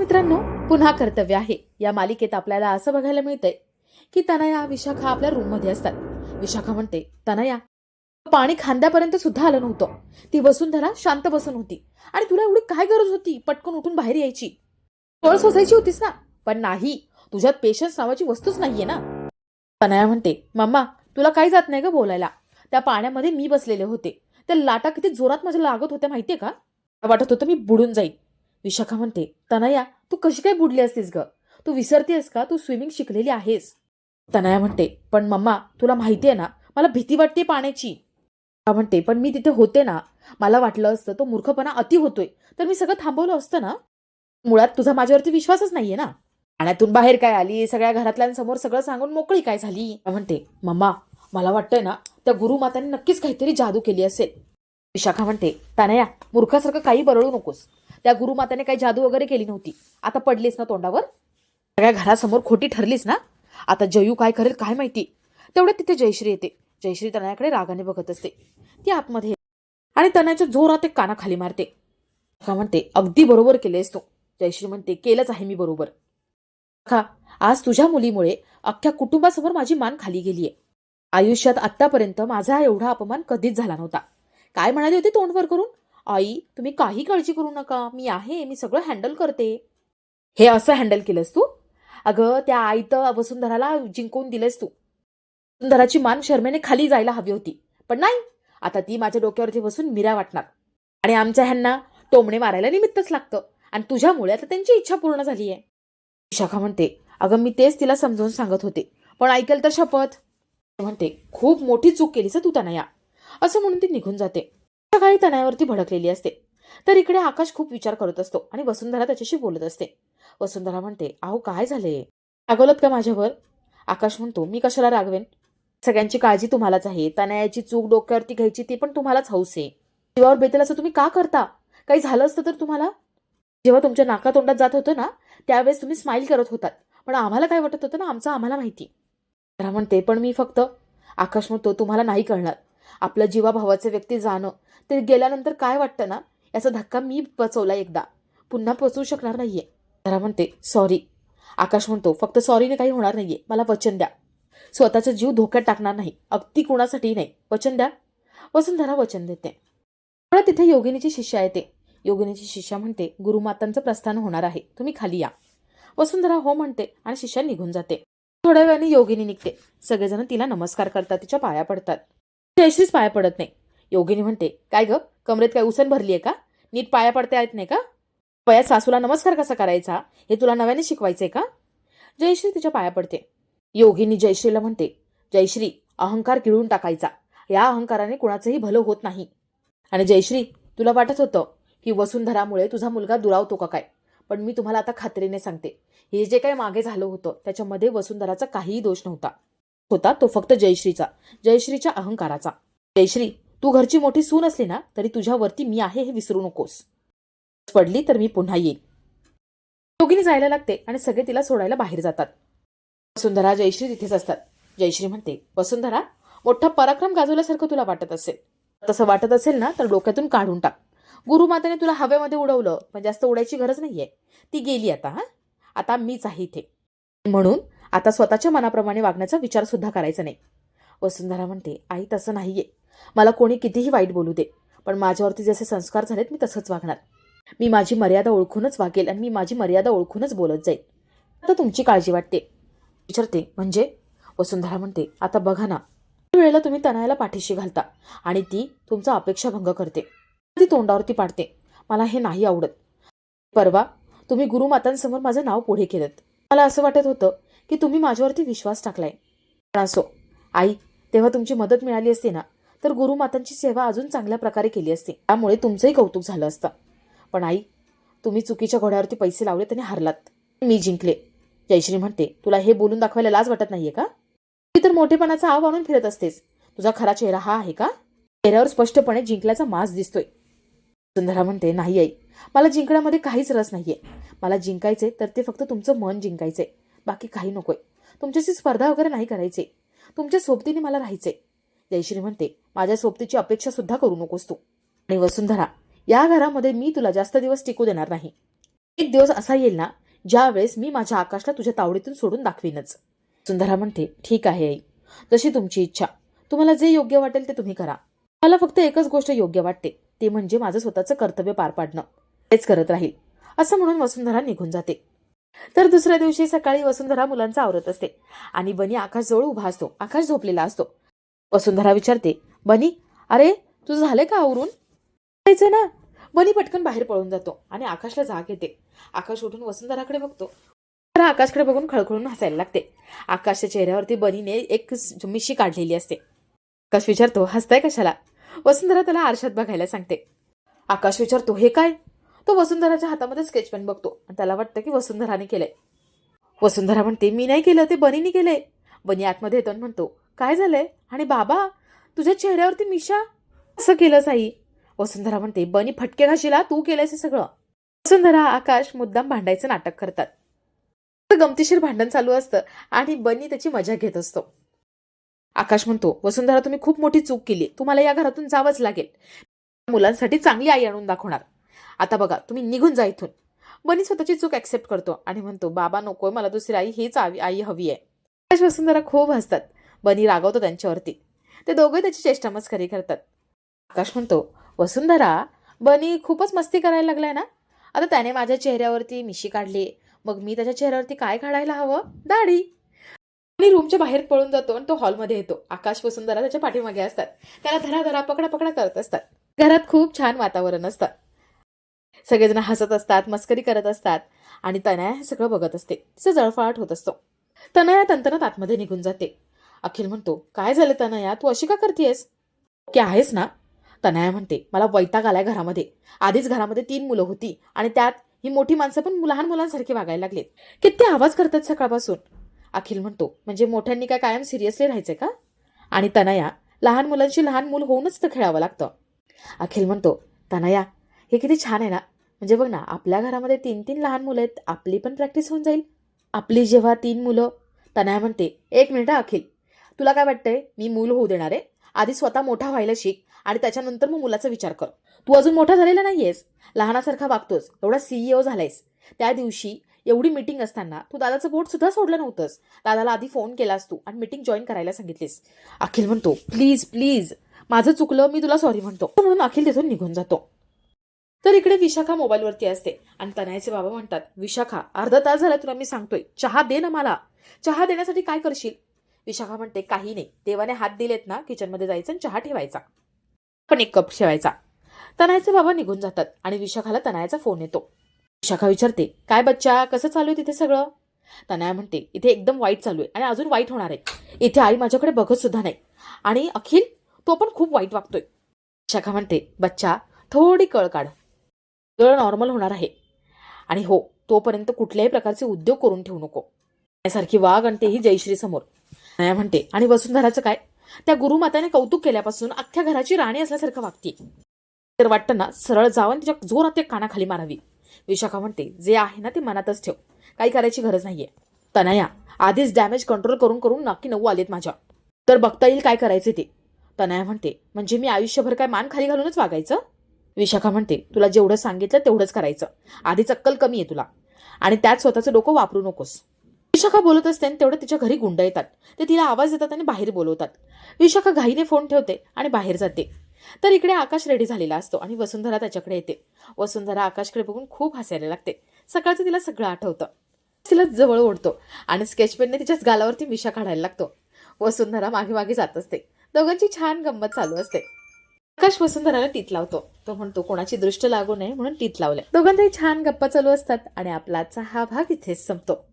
मित्रांनो पुन्हा कर्तव्य आहे. या मालिकेत आपल्याला असं बघायला मिळतंय की तनया विशाखा आपल्या रूममध्ये असतात. विशाखा म्हणते तनया पाणी खांद्यापर्यंत सुद्धा आलं नव्हतं. ती वसुंधरा शांत बसून होती. आणि तुला एवढी काय गरज होती? पटकन उठून बाहेर यायची. पळ सोसायची होतीस ना? पण नाही. तुझ्यात पेशन्स नावाची वस्तूच नाहीये ना? तनया म्हणते मम्मा तुला काही जात नाही ग बोलायला. त्या पाण्यामध्ये मी बसलेले होते. त्या लाटा किती जोरात माझ्या लागत होत्या माहितीये का? वाटत होतं मी बुडून जाईन. विशाखा म्हणते तनया तू कशी काय बुडली असतीस ग? तू विसरतेस का? तू स्विमिंग शिकलेली आहेस. तनया म्हणते पण मम्मा तुला माहिती आहे ना मला भीती वाटते पाण्याची. का म्हणते पण मी तिथे होते ना मला वाटलं असतं तो मूर्खपणा अति होतोय तर मी सगळं थांबवलं असतं ना? मुळात तुझा माझ्यावरती विश्वासच नाहीये ना? पाण्यातून बाहेर काय आली? सगळ्या घरातल्यांसमोर सगळं सांगून मोकळी काय झाली? म्हणते मम्मा मला वाटतंय ना त्या गुरुमाताने नक्कीच काहीतरी जादू केली असेल. विशाखा म्हणते तानया मूर्खासारखं काही बरळू नकोस. त्या गुरुमाताने काही जादू वगैरे केली नव्हती. आता पडलीस ना तोंडावर? सगळ्या घरासमोर खोटी ठरलीस ना? आता जयू काय करेल काय माहिती? तेवढ्यात तिथे जयश्री येते. जयश्री तनयाकडे रागाने बघत असते. ती आतमध्ये आणि तनयाच्या जोरात एक कानाखाली मारते. का म्हणते अगदी बरोबर केलेस तू. जयश्री म्हणते केलंच आहे मी बरोबर. का आज तुझ्या मुलीमुळे अख्ख्या कुटुंबासमोर माझी मान खाली गेलीये. आयुष्यात आतापर्यंत माझा एवढा अपमान कधीच झाला नव्हता. काय म्हणाली होती तोंडवर करून? आई तुम्ही काही काळजी करू नका. मी आहे मी सगळं हँडल करते. हे असं हँडल केलंस तू? अगं त्या आईत वसुंधराला जिंकून दिलेस तू. वसुंधराची मान शर्मेने खाली जायला हवी होती. पण नाही आता ती माझ्या डोक्यावरती बसून मिरा वाटणार. आणि आमच्या ह्यांना टोमणे मारायला निमित्तच लागतं. आणि तुझ्यामुळे आता त्यांची इच्छा पूर्ण झाली आहे. विशाखा म्हणते अगं मी तेच तिला समजावून सांगत होते. पण ऐकेल तर शपथ. म्हणते खूप मोठी चूक केलीस तू त्यांना या असं म्हणून ती निघून जाते. सकाळी तण्यावरती भडकलेली असते. तर इकडे आकाश खूप विचार करत असतो आणि वसुंधरा त्याच्याशी बोलत असते. वसुंधरा म्हणते अहो काय झाले रागवलत का माझ्यावर? आकाश म्हणतो मी कशाला रागवेन? सगळ्यांची काळजी तुम्हालाच आहे. तनयाची चूक डोक्यावरती घ्यायची ती पण तुम्हालाच हौस आहे. जीवावर बेतेल असं तुम्ही का करता? काही झालं असतं तर तुम्हाला? जेव्हा तुमच्या नाकातोंडात जात होतं ना त्यावेळेस तुम्ही स्माईल करत होतात. पण आम्हाला काय वाटत होतं ना आमचं आम्हाला माहिती. तर म्हणते पण मी फक्त आकाश म्हणतो तुम्हाला नाही कळणार. आपलं जीवाभावाचं व्यक्ती जाणं ते गेल्यानंतर काय वाटतं ना याचा धक्का मी पचवला एकदा. पुन्हा पचवू शकणार नाहीये. जरा म्हणते सॉरी. आकाश म्हणतो फक्त सॉरीने काही होणार नाहीये. मला वचन द्या. स्वतःचा जीव धोक्यात टाकणार नाही. अगदी कोणासाठी नाही. वचन द्या. वसुंधरा वचन देते. मला तिथे योगिनीची शिष्या येते. योगिनीची शिष्या म्हणते गुरुमातांचं प्रस्थान होणार आहे. तुम्ही खाली या. वसुंधरा हो म्हणते आणि शिष्या निघून जाते. थोड्या वेळाने योगिनी निघते. सगळेजण तिला नमस्कार करतात तिच्या पाया पडतात. जयश्रीच पाया पडत नाही. योगिनी म्हणते काय ग? कमरेत काय उसन भरली आहे का? नीट पाया पडता येत नाही का? वयात सासूला नमस्कार कसा करायचा? हे तुला नव्याने शिकवायचंय का? जयश्री तिच्या पाया पडते. योगिनी जयश्रीला म्हणते जयश्री अहंकार गिळून टाकायचा. या अहंकाराने कुणाचंही भलं होत नाही. आणि जयश्री तुला वाटत होतं की वसुंधरामुळे तुझा मुलगा दुरावतो का काय? पण मी तुम्हाला आता खात्रीने सांगते. हे जे काही मागे झालं होतं त्याच्यामध्ये वसुंधराचा काहीही दोष नव्हता. होता तो फक्त जयश्रीचा जयश्रीच्या अहंकाराचा. जयश्री तू घरची मोठी सून असली ना तरी तुझ्यावरती मी आहे हे विसरू नकोस. पडली तर मी पुन्हा येईल योगिनी जायला लागते आणि सगळे तिला सोडायला बाहेर जातात. वसुंधरा जयश्री तिथेच असतात. जयश्री म्हणते वसुंधरा मोठा पराक्रम गाजवल्यासारखं तुला वाटत असेल. तसं वाटत असेल ना तर डोक्यातून काढून टाक. गुरुमातेने तुला हवेमध्ये उडवलं पण जास्त उडायची गरज नाहीये. ती गेली आता हा? आता मीच आहे इथे. म्हणून आता स्वतःच्या मनाप्रमाणे वागण्याचा विचार सुद्धा करायचा नाही. वसुंधरा म्हणते आई तसं नाहीये. मला कोणी कितीही वाईट बोलू दे पण माझ्यावरती जसे संस्कार झालेत मी तसंच वागणार. मी माझी मर्यादा ओळखूनच वागेल आणि मी माझी मर्यादा ओळखूनच बोलत जाईल आता तुमची काळजी वाटते. विचारते म्हणजे? वसुंधरा म्हणते आता बघा ना. वेळेला तुम्ही तनयाला पाठीशी घालता आणि ती तुमचा अपेक्षाभंग करते. ती तोंडावरती पाडते. मला हे नाही आवडत. परवा तुम्ही गुरुमातांसमोर माझं नाव पुढे केलं मला असं वाटत होतं की तुम्ही माझ्यावरती विश्वास टाकलाय. पण असो. आई तेव्हा तुमची मदत मिळाली असते ना? तर गुरुमातांची सेवा अजून चांगल्या प्रकारे केली असती. त्यामुळे तुमचंही कौतुक झालं असतं. पण आई तुम्ही चुकीच्या घोड्यावरती पैसे लावले त्याने हारलात. मी जिंकले. जयश्री म्हणते तुला हे बोलून दाखवायला लाज वाटत नाहीये का? ती तर मोठेपणाचा आव आणून फिरत असतेस. तुझा खरा चेहरा हा आहे का? चेहऱ्यावर स्पष्टपणे जिंकल्याचा मास दिसतोय. सुंदरा म्हणते नाही आई. मला जिंकण्यामध्ये काहीच रस नाहीये. मला जिंकायचे तर ते फक्त तुमचं मन जिंकायचंय. बाकी काही नकोय. तुमच्याशी स्पर्धा वगैरे नाही करायचे. तुमच्या सोबतीने मला राहायचे जयश्री म्हणते माझ्या सोबतीची अपेक्षा सुद्धा करू नकोस तू. आणि वसुंधरा या घरामध्ये मी तुला जास्त दिवस टिकू देणार नाही. एक दिवस असा येईल ना ज्यावेळेस मी माझ्या आकाशला तुझ्या तावडीतून सोडून दाखवीनच. सुंदरा म्हणते ठीक आहे आई. जशी तुमची इच्छा. तुम्हाला जे योग्य वाटेल ते तुम्ही करा. मला फक्त एकच गोष्ट योग्य वाटते. ते म्हणजे माझं स्वतःचं कर्तव्य पार पाडणं. तेच करत राहील. असं म्हणून वसुंधरा निघून जाते. तर दुसऱ्या दिवशी सकाळी वसुंधरा मुलांचा आवरत असते. आणि बनी आकाशजवळ उभा असतो. आकाश झोपलेला असतो. वसुंधरा विचारते बनी अरे तुझं झालंय का आवरून? जायचं ना. बनी पटकन बाहेर पळून जातो आणि आकाशला जाग येते. आकाश उठून वसुंधराकडे बघतो. तर आकाशकडे बघून खळखळून हसायला लागते. आकाशच्या चेहऱ्यावरती बनीने एक मिशी काढलेली असते. आकाश विचारतो हसताय कशाला? वसुंधरा त्याला आरशात बघायला सांगते. आकाश विचारतो हे काय? तो वसुंधराच्या हातामध्ये स्केच पेन बघतो आणि त्याला वाटतं की वसुंधराने केलंय. वसुंधरा म्हणते मी नाही केलं ते बनीने केलंय. बनी आतमध्ये येतो म्हणतो काय झालंय? आणि बाबा तुझ्या चेहऱ्यावरती मिशा? असं केलं साई वसुंधरा म्हणते बनी फटके घाशीला तू केलंयस हे सगळं. वसुंधरा आकाश मुद्दाम भांडायचं नाटक करतात. गमतीशीर भांडण चालू असतं आणि बनी त्याची मजा घेत असतो. आकाश म्हणतो वसुंधरा तुम्ही खूप मोठी चूक केली. तुम्हाला या घरातून जावंच लागेल. मुलांसाठी चांगली आई आणून दाखवणार. आता बघा तुम्ही निघून जा इथून. बनी स्वतःची चूक ऍक्सेप्ट करतो आणि म्हणतो बाबा नकोय मला दुसरी आई हीच आवी- आई हवी आहे. आकाश वसुंधरा खूप हसतात. बनी रागवतो त्यांच्यावरती. ते दोघे त्याची चेष्टा मस्करी करतात. आकाश म्हणतो वसुंधरा बनी खूपच मस्ती करायला लागलाय ना? आता त्याने माझ्या चेहऱ्यावरती मिशी काढली. मग मी त्याच्या चेहऱ्यावरती काय काढायला हवं? दाढी. आणि रूमच्या बाहेर पळून जातो आणि तो हॉलमध्ये येतो. आकाश वसुंधरा त्याच्या पाठीमागे असतात. त्याला धरा धरा पकडा पकडा करत असतात. घरात खूप छान वातावरण असतं. सगळेजण हसत असतात मस्करी करत असतात आणि तनया हे सगळं बघत असते. तिचं जळफळाट होत असतो. तनया तंतनात आतमध्ये निघून जाते. अखिल म्हणतो काय झालं तनया तू अशी का करतेयस? की आहेस ना. तनया म्हणते मला वैताग आलाय घरामध्ये. आधीच घरामध्ये तीन मुलं होती आणि त्यात ही मोठी माणसं पण लहान मुलांसारखी वागायला लागलीत. किती आवाज करतात सकाळपासून. अखिल म्हणतो म्हणजे मोठ्यांनी काय कायम सिरियसली राहायचंय का? आणि तनया लहान मुलांशी लहान मूल होऊनच तर खेळावं लागतं. अखिल म्हणतो तनया हे किती छान आहे ना. म्हणजे बघ ना आपल्या घरामध्ये तीन तीन लहान मुलं आहेत आपली पण प्रॅक्टिस होऊन जाईल. आपली जेव्हा तीन मुलं तनया म्हणते एक मिनिट अखिल. तुला काय वाटतंय? मी मूल होऊ देणार आहे. आधी स्वतः मोठा व्हायला शिक आणि त्याच्यानंतर मग मुलाचा विचार कर. तू अजून मोठा झालेला नाहीयेस. लहानासारखा वागतोस. एवढा सीईओ झालायस. त्या दिवशी एवढी मीटिंग असताना तू दादाचं बोट सुद्धा सोडलं नव्हतंस. दादाला आधी फोन केलास तू आणि मीटिंग जॉईन करायला सांगितलीस. अखिल म्हणतो प्लीज प्लीज माझं चुकलं मी तुला सॉरी म्हणतो. म्हणून अखिल तिथून निघून जातो. तर इकडे विशाखा मोबाईलवरती असते आणि तनयाचे बाबा म्हणतात विशाखा अर्धा तास झाला तुला मी सांगतोय. चहा दे ना मला. चहा देण्यासाठी काय करशील? विशाखा म्हणते काही नाही. देवाने हात दिलेत ना किचनमध्ये जायचं आणि चहा ठेवायचा. पण एक कप ठेवायचा. तनायचे बाबा निघून जातात आणि विशाखाला तनायाचा फोन येतो. विशाखा विचारते काय बच्चा कसं चालू आहे तिथे सगळं? तनया म्हणते इथे एकदम वाईट चालू आहे आणि अजून वाईट होणार आहे. इथे आई माझ्याकडे बघत सुद्धा नाही. आणि अखिल तो पण खूप वाईट वागतोय. विशाखा म्हणते बच्चा थोडी कळ काढ. कळ नॉर्मल होणार आहे. आणि हो तोपर्यंत कुठल्याही प्रकारचे उद्योग करून ठेवू नको. यासारखी वाघ आणि तेही जयश्री समोर नया म्हणते. आणि वसुंधराचं काय? त्या गुरुमाताने कौतुक केल्यापासून अख्ख्या घराची राणी असल्यासारखं वागते. तर वाटतं ना सरळ जावन तिच्या जोरात ते कानाखाली मारावी. विशाखा म्हणते जे आहे ना ते मनातच ठेव. काही करायची गरज नाहीये. तनया आधीच डॅमेज कंट्रोल करून करून नक्की नऊ आलेत माझ्या. तर बघता येईल काय करायचे ते. तनया म्हणते म्हणजे मी आयुष्यभर काय मान खाली घालूनच वागायचं? विशाखा म्हणते तुला जेवढं सांगितलं तेवढंच करायचं. आधी चक्कल कमी आहे तुला. आणि त्यात स्वतःचं डोकं वापरू नकोस. विशाखा बोलत असते आणि तेवढं तिच्या घरी गुंड येतात. ते तिला आवाज देतात आणि बाहेर बोलवतात. विशाखा घाईने फोन ठेवते आणि बाहेर जाते. तर इकडे आकाश रेडी झालेला असतो आणि वसुंधरा त्याच्याकडे येते. वसुंधरा आकाशकडे बघून खूप हसायला लागते. सकाळचं तिला सगळं आठवतं. तिला जवळ ओढतो आणि स्केच पेनने तिच्याच गालावरती मिशा काढायला लागतो. वसुंधरा मागे मागे जात असते. दोघांची छान गंमत चालू असते. आकाश वसुंधराला टीत लावतो. तो म्हणतो कोणाची दृष्ट लागू नये म्हणून टीत लावले दोघांचाही छान गप्पा चालू असतात आणि आपला आजचा हा भाग इथेच संपतो.